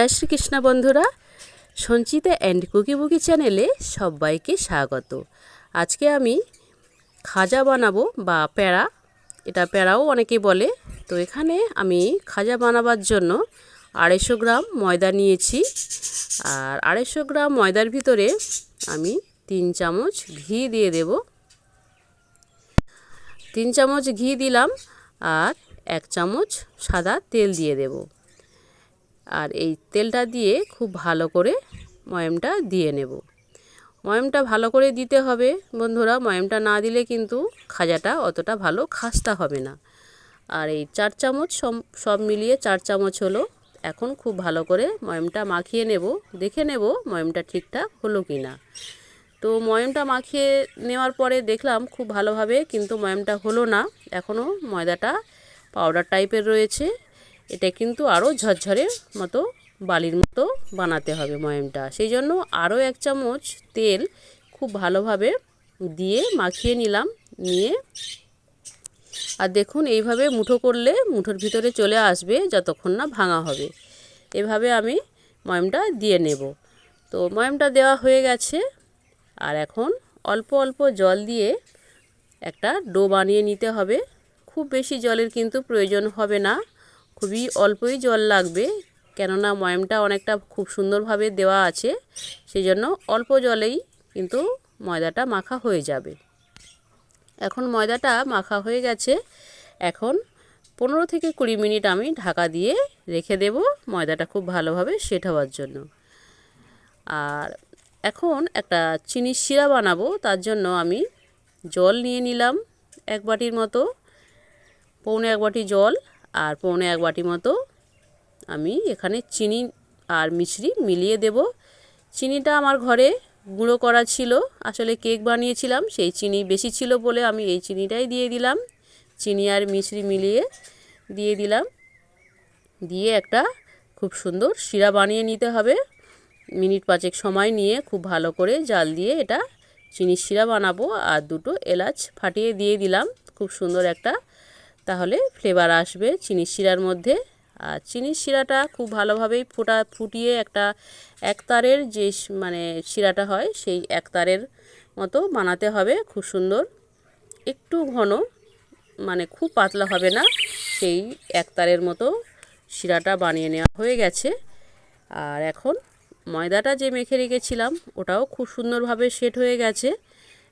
জয় শ্রীকৃষ্ণ বন্ধুরা, Sanchita and cookie বুকি চ্যানেলে সবাইকে স্বাগত। আজকে আমি খাজা বানাবো বা প্যাড়া এটা প্যাড়াও অনেকে বলে। তো এখানে আমি খাজা বানাবার জন্য আড়াইশো গ্রাম ময়দা নিয়েছি। আর আড়াইশো গ্রাম ময়দার ভিতরে আমি তিন চামচ ঘি দিয়ে দেব। তিন চামচ ঘি দিলাম আর এক চামচ সাদা তেল দিয়ে দেবো। আর এই তেলটা দিয়ে খুব ভালো করে ময়মটা দিয়ে নেব। ময়মটা ভালো করে দিতে হবে বন্ধুরা, ময়মটা না দিলে কিন্তু খাজাটা অতটা ভালো খাস্তা হবে না। আর এই চার চামচ সব মিলিয়ে চার চামচ হলো। এখন খুব ভালো করে ময়মটা মাখিয়ে নেব, দেখে নেব ময়মটা ঠিকঠাক হলো কি না। তো ময়মটা মাখিয়ে নেওয়ার পরে দেখলাম খুব ভালোভাবে কিন্তু ময়মটা হলো না। এখনও ময়দাটা পাউডার টাইপের রয়েছে। এটা কিন্তু আরও ঝরঝরে মতো বালির মতো বানাতে হবে ময়মটা। সেই জন্য আরও এক চামচ তেল খুব ভালোভাবে দিয়ে মাখিয়ে নিলাম, নিয়ে আর দেখুন এইভাবে মুঠো করলে মুঠোর ভিতরে চলে আসবে যতক্ষণ না ভাঙা হবে। এভাবে আমি ময়মটা দিয়ে নেব। তো ময়মটা দেওয়া হয়ে গেছে আর এখন অল্প অল্প জল দিয়ে একটা ডো বানিয়ে নিতে হবে। খুব বেশি জলের কিন্তু প্রয়োজন হবে না। খুবই অল্পই জল লাগবে, কেননা ময়ামটা অনেকটা খুব সুন্দরভাবে দেওয়া আছে সেই জন্য অল্প জলেই কিন্তু ময়দাটা মাখা হয়ে যাবে। এখন ময়দাটা মাখা হয়ে গেছে, এখন পনেরো থেকে কুড়ি মিনিট আমি ঢাকা দিয়ে রেখে দেব ময়দাটা খুব ভালোভাবে সেট হওয়ার জন্য। আর এখন একটা চিনির শিরা বানাবো, তার জন্য আমি জল নিয়ে নিলাম এক বাটির মতো, পৌনে এক বাটি জল আর পৌনে এক বাটি মতো আমি এখানে চিনি আর মিশ্রি মিলিয়ে দেব। চিনিটা আমার ঘরে গুঁড়ো করা ছিল। আসলে কেক বানিয়েছিলাম, সেই চিনি বেশি ছিল বলে আমি এই চিনিটাই দিয়ে দিলাম। চিনি আর মিশ্রি মিলিয়ে দিয়ে দিলাম। দিয়ে একটা খুব সুন্দর শিরা বানিয়ে নিতে হবে। মিনিট পাঁচেক সময় নিয়ে খুব ভালো করে জাল দিয়ে এটা চিনির শিরা বানাবো। আর দুটো এলাচ ফাটিয়ে দিয়ে দিলাম। খুব সুন্দর একটা তাহলে ফ্লেভার আসবে চিনির শিরার মধ্যে। আর চিনির শিরাটা খুব ভালোভাবেই ফোটা ফুটিয়ে একটা একতারের যে মানে শিরাটা হয়, সেই একতারের মতো বানাতে হবে, খুব সুন্দর। একটু ঘন মানে খুব পাতলা হবে না, সেই একতারের মতো শিরাটা বানিয়ে নেওয়া হয়ে গেছে। আর এখন ময়দাটা যে মেখে রেখেছিলাম, ওটাও খুব সুন্দরভাবে সেট হয়ে গেছে।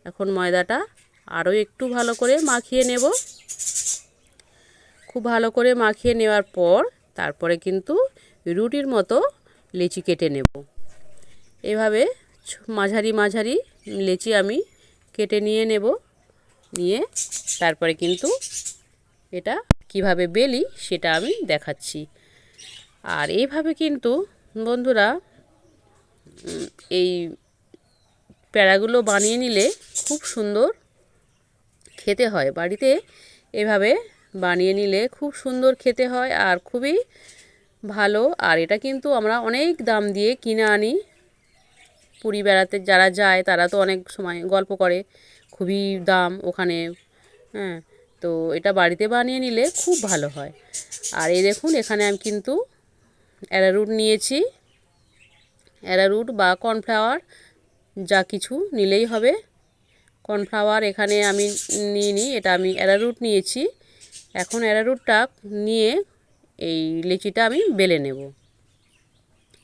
এখন ময়দাটা আরও একটু ভালো করে মাখিয়ে নেব। খুব ভালো করে মাখিয়ে নেওয়ার পর তারপরে কিন্তু রুটির মতো লেচি কেটে নেব। এভাবে মাঝারি মাঝারি লেচি আমি কেটে নিয়ে নেব। নিয়ে তারপরে কিন্তু এটা কীভাবে বেলি সেটা আমি দেখাচ্ছি। আর এইভাবে কিন্তু বন্ধুরা এই প্যাড়াগুলো বানিয়ে নিলে খুব সুন্দর খেতে হয়। বাড়িতে এভাবে বানিয়ে নিলে খুব সুন্দর খেতে হয় আর খুবই ভালো। আর এটা কিন্তু আমরা অনেক দাম দিয়ে কিনে আনি। পুরী বেড়াতে যারা যায়, তারা তো অনেক সময় গল্প করে, খুবই দাম ওখানে হ্যাঁ। তো এটা বাড়িতে বানিয়ে নিলে খুব ভালো হয়। আর এই দেখুন, এখানে আমি কিন্তু অ্যারারুট নিয়েছি। অ্যারারুট বা কর্নফ্লাওয়ার যা কিছু নিলেই হবে। কর্নফ্লাওয়ার এখানে আমি নিয়ে নিই এটা আমি অ্যারারুট নিয়েছি। এখন অ্যারারুটটা নিয়ে এই লেচিটা আমি বেলে নেব।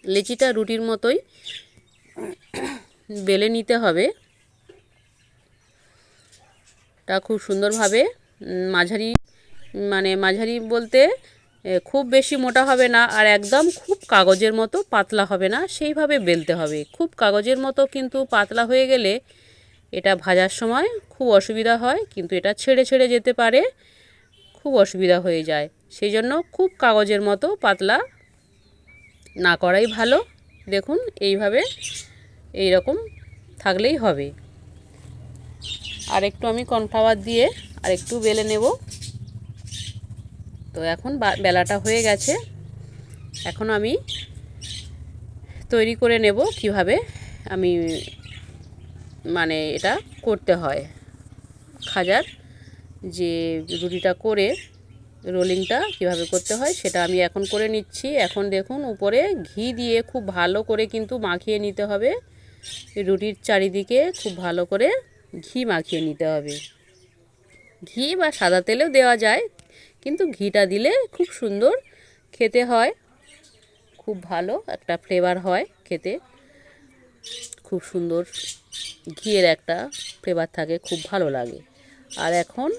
লেচিটা রুটির মতোই বেলে নিতে হবে। তা খুব সুন্দরভাবে মাঝারি মানে মাঝারি বলতে খুব বেশি মোটা হবে না আর একদম খুব কাগজের মতো পাতলা হবে না, সেইভাবে বেলতে হবে। খুব কাগজের মতো কিন্তু পাতলা হয়ে গেলে এটা ভাজার সময় খুব অসুবিধা হয়, কিন্তু এটা ছেড়ে ছেড়ে যেতে পারে। খুব অসুবিধা হয়ে যায়। সেই জন্য খুব কাগজের মতো পাতলা না করাই ভালো। দেখুন, এইভাবে এই রকম থাকলেই হবে। আর একটু আমি কর্নফ্লাওয়ার দিয়ে আর একটু বেলে নেব। তো এখন বেলাটা হয়ে গেছে। এখন আমি তৈরি করে নেব কীভাবে আমি মানে এটা করতে হয়। খাজার যে রুটিটা করে রোলিংটা কীভাবে করতে হয় সেটা আমি এখন করে নিচ্ছি। এখন দেখুন উপরে ঘি দিয়ে খুব ভালো করে কিন্তু মাখিয়ে নিতে হবে। রুটির চারিদিকে খুব ভালো করে ঘি মাখিয়ে নিতে হবে। ঘি বা সাদা তেলেও দেওয়া যায়, কিন্তু ঘিটা দিলে খুব সুন্দর খেতে হয়। খুব ভালো একটা ফ্লেভার হয় খেতে। খুব সুন্দর ঘিয়ের একটা ফ্লেভার থাকে, খুব ভালো লাগে। আর এখন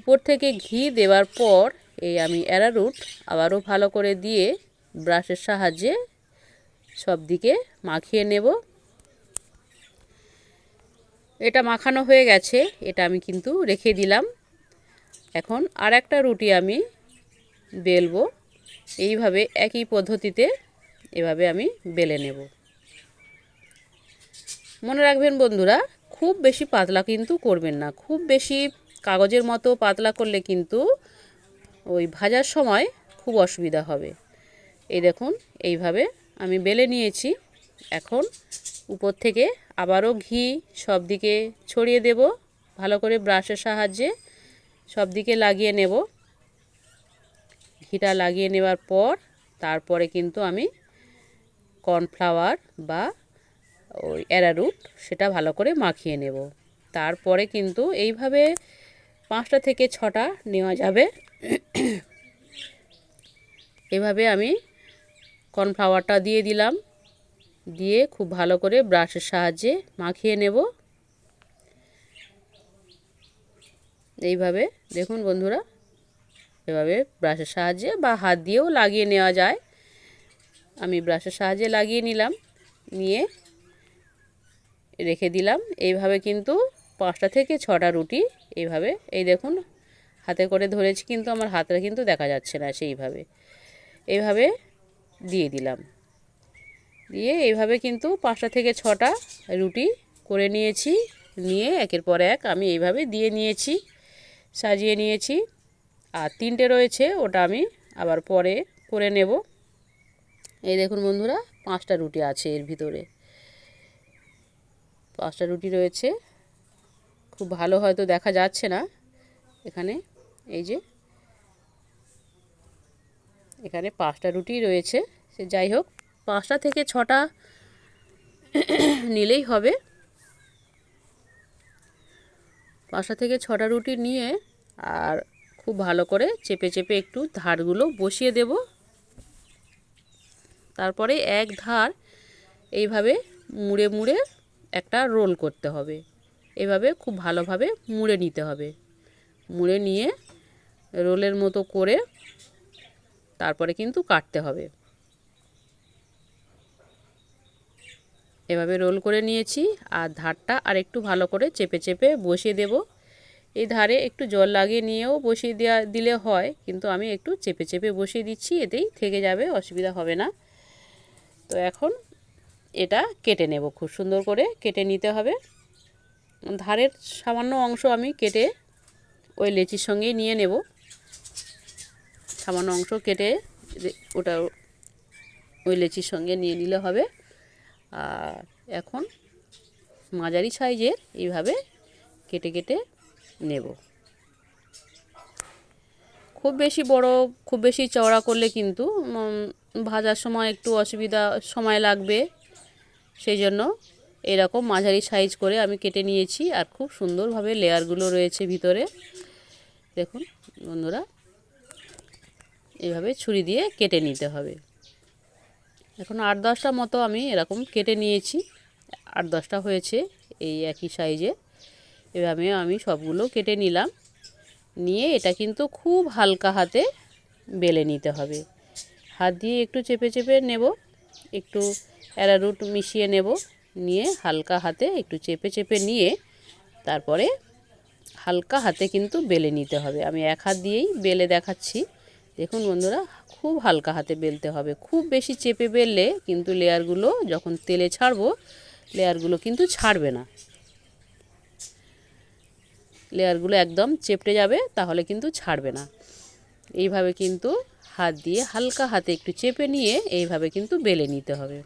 উপর থেকে ঘি দেওয়ার পর এই আমি অ্যারারুট আবারও ভালো করে দিয়ে ব্রাশের সাহায্যে সব দিকে মাখিয়ে নেব। এটা মাখানো হয়ে গেছে, এটা আমি কিন্তু রেখে দিলাম। এখন আর একটা রুটি আমি বেলবো, এইভাবে একই পদ্ধতিতে এভাবে আমি বেলে নেব। মনে রাখবেন বন্ধুরা খুব বেশি পাতলা কিন্তু করবেন না। খুব বেশি কাগজের মতো পাতলা করলে কিন্তু ওই ভাজার সময় খুব অসুবিধা হবে। এই দেখুন, এইভাবে আমি বেলে নিয়েছি। এখন উপর থেকে আবারও ঘি সব দিকে ছড়িয়ে দেব, ভালো করে ব্রাশের সাহায্যে সব দিকে লাগিয়ে নেব। ঘিটা লাগিয়ে নেওয়ার পর তারপরে কিন্তু আমি কর্নফ্লাওয়ার বা ওই অ্যারারুট সেটা ভালো করে মাখিয়ে নেব। তারপরে কিন্তু এইভাবে পাঁচটা থেকে ছটা নেওয়া যাবে। এভাবে আমি কর্নফ্লাওয়ারটা দিয়ে দিলাম। দিয়ে খুব ভালো করে ব্রাশের সাহায্যে মাখিয়ে নেব। এইভাবে, দেখুন বন্ধুরা, এভাবে ব্রাশের সাহায্যে বা হাত দিয়েও লাগিয়ে নেওয়া যায়। আমি ব্রাশের সাহায্যে লাগিয়ে নিলাম। নিয়ে রেখে দিলাম। এইভাবে কিন্তু পাঁচটা থেকে ছটা রুটি এইভাবে। এই দেখুন, হাতে করে ধরেছি কিন্তু আমার হাতটা কিন্তু দেখা যাচ্ছে না সেইভাবে। এইভাবে দিয়ে দিলাম। দিয়ে এইভাবে কিন্তু পাঁচটা থেকে ছটা রুটি করে নিয়েছি। নিয়ে একের পর এক আমি এইভাবে দিয়ে নিয়েছি, সাজিয়ে নিয়েছি। আর তিনটে রয়েছে, ওটা আমি আবার পরে করে নেব। এই দেখুন বন্ধুরা, পাঁচটা রুটি আছে এর ভিতরে। পাঁচটা রুটি রয়েছে। খুব ভালো হয়তো দেখা যাচ্ছে না এখানে। এই যে এখানে পাঁচটা রুটি রয়েছে। সে যাই হোক, পাঁচটা থেকে ছটা নিলেই হবে। পাঁচটা থেকে ছটা রুটি নিয়ে আর খুব ভালো করে চেপে চেপে একটু ধারগুলো বসিয়ে দেব। তারপরে এক ধার এইভাবে মুড়ে মুড়ে একটা রোল করতে হবে। এভাবে খুব ভালোভাবে মুড়ে নিতে হবে। মুড়ে নিয়ে রোলের মতো করে তারপরে কিন্তু কাটতে হবে। এভাবে রোল করে নিয়েছি আর ধারটা আর একটু ভালো করে চেপে চেপে বসিয়ে দেব। এই ধারে একটু জল লাগিয়ে নিয়েও বসিয়ে দেওয়া দিলে হয়, কিন্তু আমি একটু চেপে চেপে বসিয়ে দিচ্ছি, এতেই থেকে যাবে, অসুবিধা হবে না। তো এখন এটা কেটে নেব। খুব সুন্দর করে কেটে নিতে হবে। ধারের সামান্য অংশ আমি কেটে ওই লেচির সঙ্গেই নিয়ে নেব। সামান্য অংশ কেটে ওটা ওই লেচির সঙ্গে নিয়ে নিলে হবে। আর এখন মাঝারি সাইজের এইভাবে কেটে কেটে নেব। খুব বেশি বড়, খুব বেশি চওড়া করলে কিন্তু ভাজার সময় একটু অসুবিধা, সময় লাগবে। সেই জন্য এরকম মাঝারি সাইজ করে আমি কেটে নিয়েছি আর খুব সুন্দরভাবে লেয়ারগুলো রয়েছে ভিতরে। দেখুন বন্ধুরা এইভাবে ছুরি দিয়ে কেটে নিতে হবে। এখন আট দশটা মতো আমি এরকম কেটে নিয়েছি। আট দশটা হয়েছে এই একই সাইজে এভাবে আমি সবগুলো কেটে নিলাম। নিয়ে এটা কিন্তু খুব হালকা হাতে বেলে নিতে হবে। হাত দিয়ে একটু চেপে চেপে নেব। একটু অ্যারারুট মিশিয়ে নেব, নিয়ে হালকা হাতে একটু চেপে চেপে নিয়ে তারপরে হালকা হাতে কিন্তু বেলে নিতে হবে। আমি এক হাত দিয়েই বেলে দেখাচ্ছি। দেখুন বন্ধুরা, খুব হালকা হাতে বেলতে হবে। খুব বেশি চেপে বেললে কিন্তু লেয়ারগুলো যখন তেলে ছাড়বো, লেয়ারগুলো কিন্তু ছাড়বে না। লেয়ারগুলো একদম চেপটে যাবে, তাহলে কিন্তু ছাড়বে না। এইভাবে কিন্তু হাত দিয়ে হালকা হাতে একটু চেপে নিয়ে এইভাবে কিন্তু বেলে নিতে হবে।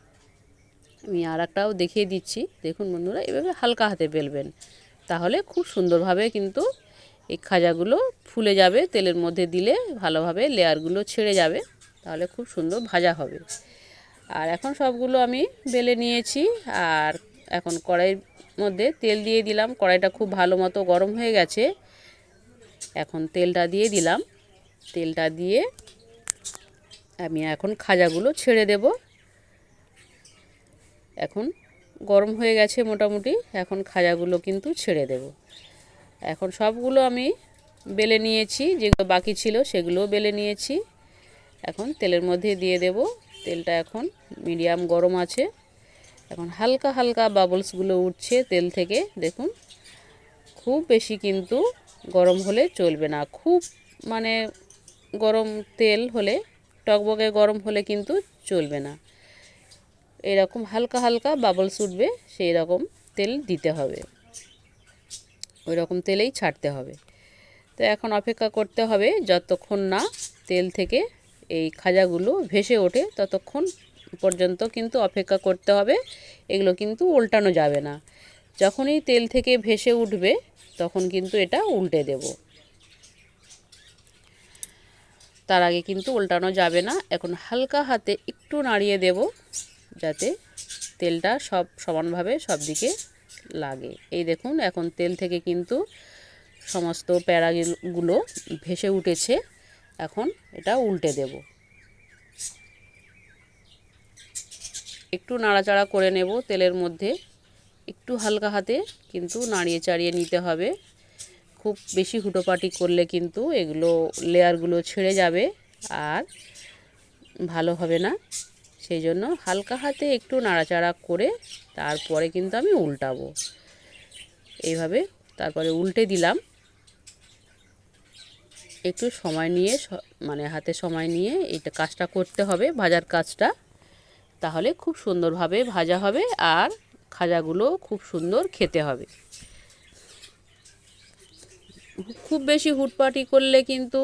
আমি আর একটাও দেখিয়ে দিচ্ছি। দেখুন বন্ধুরা, এভাবে হালকা হাতে বেলবেন। তাহলে খুব সুন্দরভাবে কিন্তু এই খাজাগুলো ফুলে যাবে, তেলের মধ্যে দিলে ভালোভাবে লেয়ারগুলো ছেড়ে যাবে, তাহলে খুব সুন্দর ভাজা হবে। আর এখন সবগুলো আমি বেলে নিয়েছি, আর এখন কড়াইয়ের মধ্যে তেল দিয়ে দিলাম। কড়াইটা খুব ভালো মতো গরম হয়ে গেছে। এখন তেলটা দিয়ে দিলাম। তেলটা দিয়ে আমি এখন খাজাগুলো ছেড়ে দেব। এখন গরম হয়ে গেছে মোটামুটি, এখন খাজাগুলো কিন্তু ছেড়ে দেব। এখন সবগুলো আমি বেলে নিয়েছি, যেগুলো বাকি ছিল সেগুলোও বেলে নিয়েছি। এখন তেলের মধ্যে দিয়ে দেব, তেলটা এখন মিডিয়াম গরম আছে। এখন হালকা হালকা বাবলসগুলো উঠছে তেল থেকে, দেখুন। খুব বেশি কিন্তু গরম হলে চলবে না, খুব মানে গরম তেল হলে টকবগে গরম হলে কিন্তু চলবে না। এরকম হালকা হালকা বাবলস উঠবে সেই রকম তেল দিতে হবে। ওই রকম তেলেই ছাড়তে হবে। তো এখন অপেক্ষা করতে হবে যতক্ষণ না তেল থেকে এই খাজাগুলো ভেসে ওঠে, ততক্ষণ পর্যন্ত কিন্তু অপেক্ষা করতে হবে। এগুলো কিন্তু উল্টানো যাবে না। যখনই তেল থেকে ভেসে উঠবে, তখন কিন্তু এটা উল্টে দেব। তার আগে কিন্তু উল্টানো যাবে না। এখন হালকা হাতে একটু নাড়িয়ে দেব। যাতে তেলটা সব সমানভাবে সব দিকে লাগে। এই দেখুন, এখন তেল থেকে কিন্তু সমস্ত প্যারাগুলো ভেসে উঠেছে। এখন এটা উল্টে দেব। একটু নাড়াচাড়া করে নেব তেলের মধ্যে। একটু হালকা হাতে কিন্তু নাড়িয়ে চাড়িয়ে নিতে হবে। খুব বেশি হুটোপাটি করলে কিন্তু এগুলো লেয়ারগুলো ছেড়ে যাবে আর ভালো হবে না। সেই জন্য হালকা হাতে একটু নাড়াচাড়া করে তারপরে কিন্তু আমি উল্টাবো। এইভাবে তারপরে উল্টে দিলাম। একটু সময় নিয়ে মানে হাতে সময় নিয়ে এটা কাজটা করতে হবে, ভাজার কাজটা। তাহলে খুব সুন্দরভাবে ভাজা হবে আর খাজাগুলো খুব সুন্দর খেতে হবে। খুব বেশি হুটপাটি করলে কিন্তু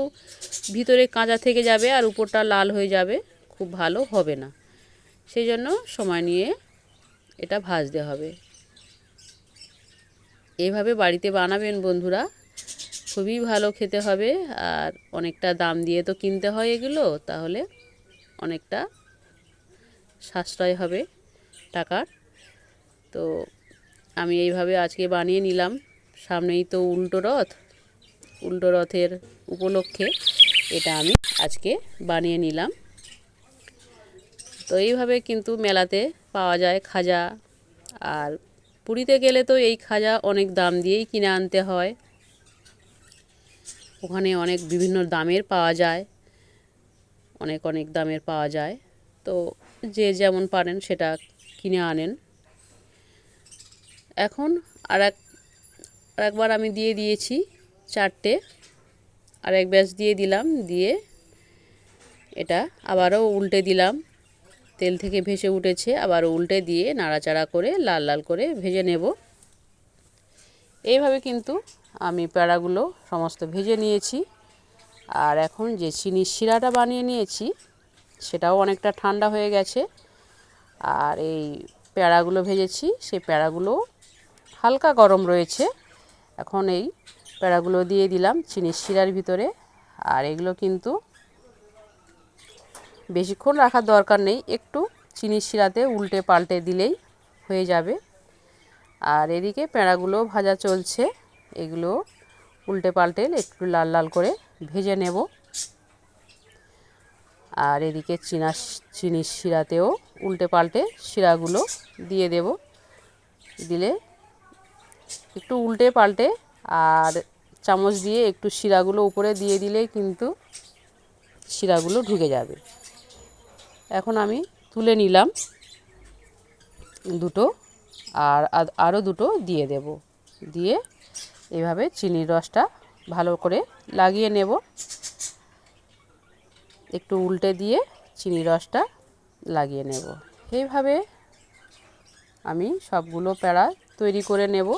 ভিতরে কাঁচা থেকে যাবে আর উপরটা লাল হয়ে যাবে, খুব ভালো হবে না। সেই জন্য সময় নিয়ে এটা ভাজতে হবে। এইভাবে বাড়িতে বানাবেন বন্ধুরা, খুবই ভালো খেতে হবে আর অনেকটা দাম দিয়ে তো কিনতে হয় এগুলো, তাহলে অনেকটা সাশ্রয় হবে টাকার। তো আমি এইভাবে আজকে বানিয়ে নিলাম, সামনেই তো উল্টো রথ, উল্টো রথের উপলক্ষে এটা আমি আজকে বানিয়ে নিলাম। তো এইভাবে কিন্তু মেলাতে পাওয়া যায় খাজা। আর পুরীতে গেলে তো এই খাজা অনেক দাম দিয়েই কিনে আনতে হয়। ওখানে অনেক বিভিন্ন দামের পাওয়া যায়। অনেক অনেক দামের পাওয়া যায়। তো যে যেমন পারেন সেটা কিনে আনেন। এখন আর এক, আর একবার আমি দিয়ে দিয়েছি চারটে। আর এক ব্যাচ দিয়ে দিলাম, দিয়ে এটা আবারও উল্টে দিলাম। তেল থেকে ভেসে উঠেছে, আবার উল্টে দিয়ে নাড়াচাড়া করে লাল লাল করে ভেজে নেব। এইভাবে কিন্তু আমি প্যাড়াগুলো সমস্ত ভেজে নিয়েছি। আর এখন যে চিনির শিরাটা বানিয়ে নিয়েছি, সেটাও অনেকটা ঠান্ডা হয়ে গেছে। আর এই প্যাড়াগুলো ভেজেছি, সেই প্যাড়াগুলো হালকা গরম রয়েছে। এখন এই প্যাড়াগুলো দিয়ে দিলাম চিনির শিরার ভিতরে। আর এগুলো কিন্তু বেশিক্ষণ রাখার দরকার নেই, একটু চিনির শিরাতে উল্টে পাল্টে দিলেই হয়ে যাবে। আর এদিকে প্যাঁড়াগুলো ভাজা চলছে, এগুলো উল্টে পাল্টে একটু লাল লাল করে ভেজে নেব। আর এদিকে চিনা চিনির শিরাতেও উল্টে পাল্টে শিরাগুলো দিয়ে দেব। দিলে একটু উল্টে পাল্টে আর চামচ দিয়ে একটু শিরাগুলো উপরে দিয়ে দিলে কিন্তু শিরাগুলো ঢুকে যাবে। এখন আমি তুলে নিলাম দুটো আর আরও দুটো দিয়ে দেব। দিয়ে এভাবে চিনির রসটা ভালো করে লাগিয়ে নেব। একটু উল্টে দিয়ে চিনি রসটা লাগিয়ে নেব। এইভাবে আমি সবগুলো প্যাড়া তৈরি করে নেব।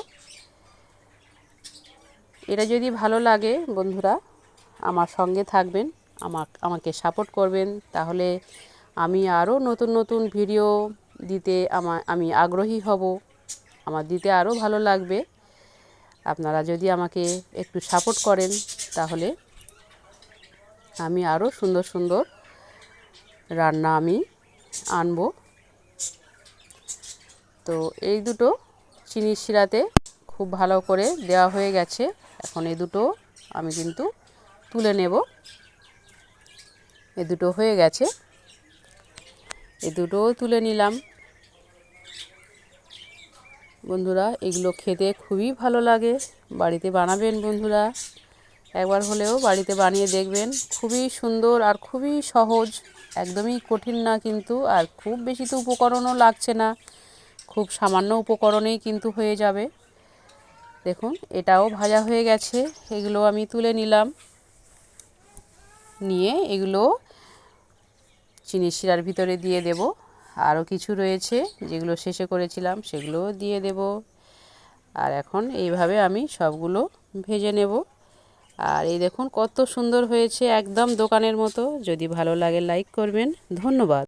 এটা যদি ভালো লাগে বন্ধুরা, আমার সঙ্গে থাকবেন আমাক সাপোর্ট করবেন, তাহলে আমি আরও নতুন নতুন ভিডিও দিতে আমার আমি আগ্রহী হব। আমার দিতে আরও ভালো লাগবে। আপনারা যদি আমাকে একটু সাপোর্ট করেন, তাহলে আমি আরও সুন্দর সুন্দর রান্না আমি আনব। তো এই দুটো চিনির শিরাতে খুব ভালো করে দেওয়া হয়ে গেছে। এখন এই দুটো আমি কিন্তু তুলে নেব। এ দুটো হয়ে গেছে। এ দুটোও তুলে নিলাম। বন্ধুরা, এগুলো খেতে খুবই ভালো লাগে। বাড়িতে বানাবেন বন্ধুরা। একবার হলেও বাড়িতে বানিয়ে দেখবেন। খুবই সুন্দর আর খুবই সহজ। একদমই কঠিন না কিন্তু, আর খুব বেশি তো উপকরণও লাগছে না। খুব সামান্য উপকরণেই কিন্তু হয়ে যাবে। দেখুন, এটাও ভাজা হয়ে গেছে। এগুলো আমি তুলে নিলাম। নিয়ে এগুলো চিনি শিরার ভিতরে দিয়ে দেব। আরও কিছু রয়েছে যেগুলো শেষে করেছিলাম, সেগুলোও দিয়ে দেব। আর এখন এইভাবে আমি সবগুলো ভেজে নেব। আর এই দেখুন কত সুন্দর হয়েছে একদম দোকানের মতো। যদি ভালো লাগে লাইক করবেন। ধন্যবাদ।